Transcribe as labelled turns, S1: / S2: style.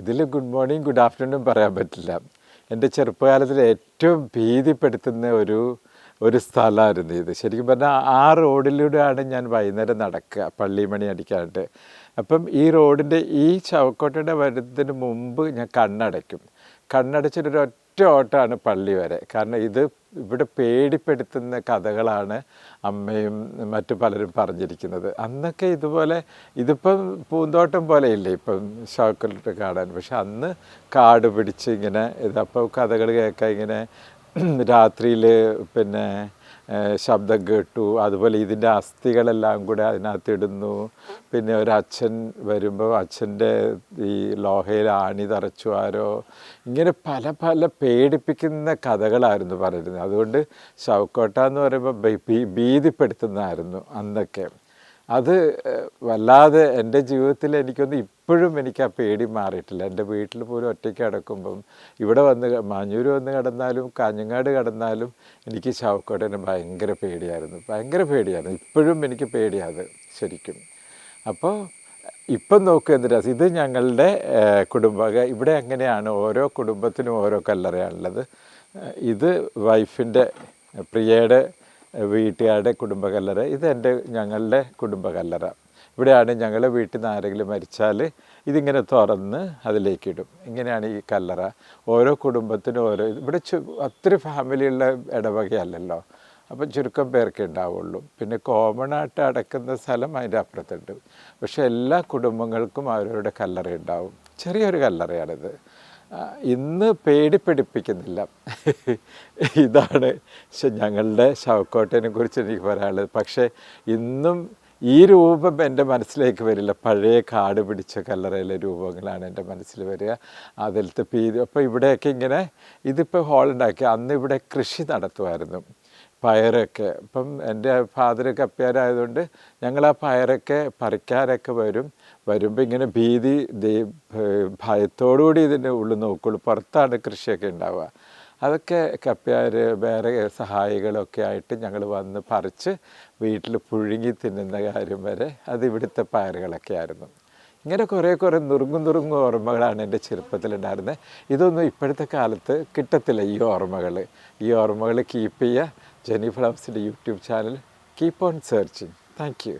S1: ഇതിൽ good morning good afternoon പറയാൻ പറ്റില്ല. എന്റെ ചെറുപ്പകാലത്തിൽ ഏറ്റവും ഭീതിപ്പെടുത്തുന്ന ഒരു ഒരു സ്ഥലമായിരുന്നു ഇത്. ശരിക്കും പറഞ്ഞാൽ ആ റോഡിലൂടെയാണ് ഞാൻ വൈകുന്നേരം നടക്കുക പള്ളിമണി അടിക്കാനായിട്ട്. അപ്പം ഈ റോഡിന്റെ ഈ ചവക്കോട്ടയുടെ വരുന്നതിന് മുമ്പ് ഞാൻ കണ്ണടയ്ക്കും. കണ്ണടച്ചിട്ടൊരു ഒറ്റ ഓട്ടമാണ് പള്ളി വരെ. കാരണം ഇത് ഇവിടെ പേടിപ്പെടുത്തുന്ന കഥകളാണ് അമ്മയും മറ്റു പലരും പറഞ്ഞിരിക്കുന്നത്. അന്നൊക്കെ ഇതുപോലെ ഇതിപ്പം പൂന്തോട്ടം പോലെ പോലെയില്ലേ ഇപ്പം ഷോക്കിലിട്ട് കാണാൻ. പക്ഷെ അന്ന് കാട് പിടിച്ച് ഇങ്ങനെ ഇതപ്പോൾ കഥകൾ കേൾക്കാൻ ഇങ്ങനെ രാത്രിയിൽ പിന്നെ ശബ്ദം കേട്ടു. അതുപോലെ ഇതിന്റെ അസ്ഥികളെല്ലാം കൂടെ അതിനകത്ത് ഇടുന്നു. പിന്നെ ഒരു അച്ഛൻ വരുമ്പോൾ അച്ഛന്റെ ഈ ലോഹയിൽ ആണി തറച്ചു ആരോ. ഇങ്ങനെ പല പല പേടിപ്പിക്കുന്ന കഥകളായിരുന്നു പറയുന്നത് അതുകൊണ്ട് ശവക്കോട്ട എന്ന് പറയുമ്പോൾ ഭീതിപ്പെടുത്തുന്നതായിരുന്നു അന്നൊക്കെ. അത് വല്ലാതെ എന്റെ ജീവിതത്തിൽ എനിക്കൊന്ന് ഇപ്പോഴും എനിക്ക് ആ പേടി മാറിയിട്ടില്ല. എന്റെ വീട്ടിൽ പോലും ഒറ്റയ്ക്ക് കിടക്കുമ്പം ഇവിടെ വന്ന് മഞ്ഞൂർ വന്ന് കിടന്നാലും കാഞ്ഞങ്ങാട് കിടന്നാലും എനിക്ക് ശവക്കോട്ടനെ ഭയങ്കര പേടിയായിരുന്നു. ഭയങ്കര പേടിയായിരുന്നു. ഇപ്പോഴും എനിക്ക് പേടിയാത് ശരിക്കും. അപ്പോൾ ഇപ്പം നോക്കുക എന്തിനാ ഇത് ഞങ്ങളുടെ കുടുംബ ഇവിടെ അങ്ങനെയാണ് ഓരോ കുടുംബത്തിനും ഓരോ കല്ലറയാണുള്ളത്. ഇത് വൈഫിന്റെ പ്രിയയുടെ വീട്ടുകാരുടെ കുടുംബ കല്ലറ ഇത് എന്റെ ഞങ്ങളുടെ കുടുംബ കല്ലറ ഇവിടെയാണ് ഞങ്ങളുടെ വീട്ടിൽ നിന്ന് ആരെങ്കിലും മരിച്ചാൽ ഇതിങ്ങനെ തുറന്ന് അതിലേക്ക് ഇടും. ഇങ്ങനെയാണ് ഈ കല്ലറ. ഓരോ കുടുംബത്തിനും ഓരോ ഇവിടെ ചു ഒത്തിരി ഫാമിലിയുള്ള ഇടവകയല്ലല്ലോ. അപ്പം ചുരുക്കം പേർക്കേ ഉണ്ടാവുള്ളൂ. പിന്നെ കോമൺ ആയിട്ട് അടക്കുന്ന സ്ഥലം അതിന്റെ അപ്പുറത്തുണ്ട്. പക്ഷെ എല്ലാ കുടുംബങ്ങൾക്കും അവരവരുടെ കല്ലറ ഉണ്ടാവും. ചെറിയൊരു കല്ലറയാണിത്. ഇന്ന് പേടി പേടിപ്പിടിപ്പിക്കുന്നില്ല. ഇതാണ് ഞങ്ങളുടെ ശവക്കോട്ടനെ കുറിച്ച് എനിക്ക് പറയാനുള്ളത്. പക്ഷേ ഇന്നും ഈ രൂപം എന്റെ മനസ്സിലേക്ക് വരില്ല. പഴയ കാട് പിടിച്ച കല്ലറയിലെ രൂപങ്ങളാണ് എന്റെ മനസ്സിൽ വരിക. അതിലത്തെ പീതി അപ്പോൾ ഇവിടെയൊക്കെ ഇങ്ങനെ ഇതിപ്പോൾ ഹോളുണ്ടാക്കി. അന്ന് ഇവിടെ കൃഷി നടത്തുമായിരുന്നു. പയറൊക്കെ. ഇപ്പം എന്റെ ഫാദർ കപ്പ്യാരായതുകൊണ്ട് ഞങ്ങൾ ആ പയറൊക്കെ പറിക്കാനൊക്കെ വരും. വരുമ്പോൾ ഇങ്ങനെ ഭീതി ഭയത്തോടുകൂടി ഇതിന്റെ ഉള്ളിൽ നോക്കുള്ളൂ. പുറത്താണ് കൃഷിയൊക്കെ ഉണ്ടാവുക. അതൊക്കെ കപ്പ്യാർ വേറെ സഹായികളൊക്കെ ആയിട്ട് ഞങ്ങൾ വന്ന് പറിച്ച് വീട്ടിൽ പുഴുങ്ങി തിന്നുന്ന കാര്യം വരെ അത് ഇവിടുത്തെ പയറുകളൊക്കെ ആയിരുന്നു. ഇങ്ങനെ കുറേ കുറേ നുറുങ്ങും നുറുങ്ങും ഓർമ്മകളാണ് എന്റെ ചെറുപ്പത്തിലുണ്ടായിരുന്നത് ഇതൊന്നും ഇപ്പോഴത്തെ കാലത്ത് കിട്ടത്തില്ല ഈ ഓർമ്മകൾ ഈ ഓർമ്മകൾ കീപ്പ് ചെയ്യുക. ജെനി ഫ്ലംസിന്റെ YouTube channel keep on searching thank you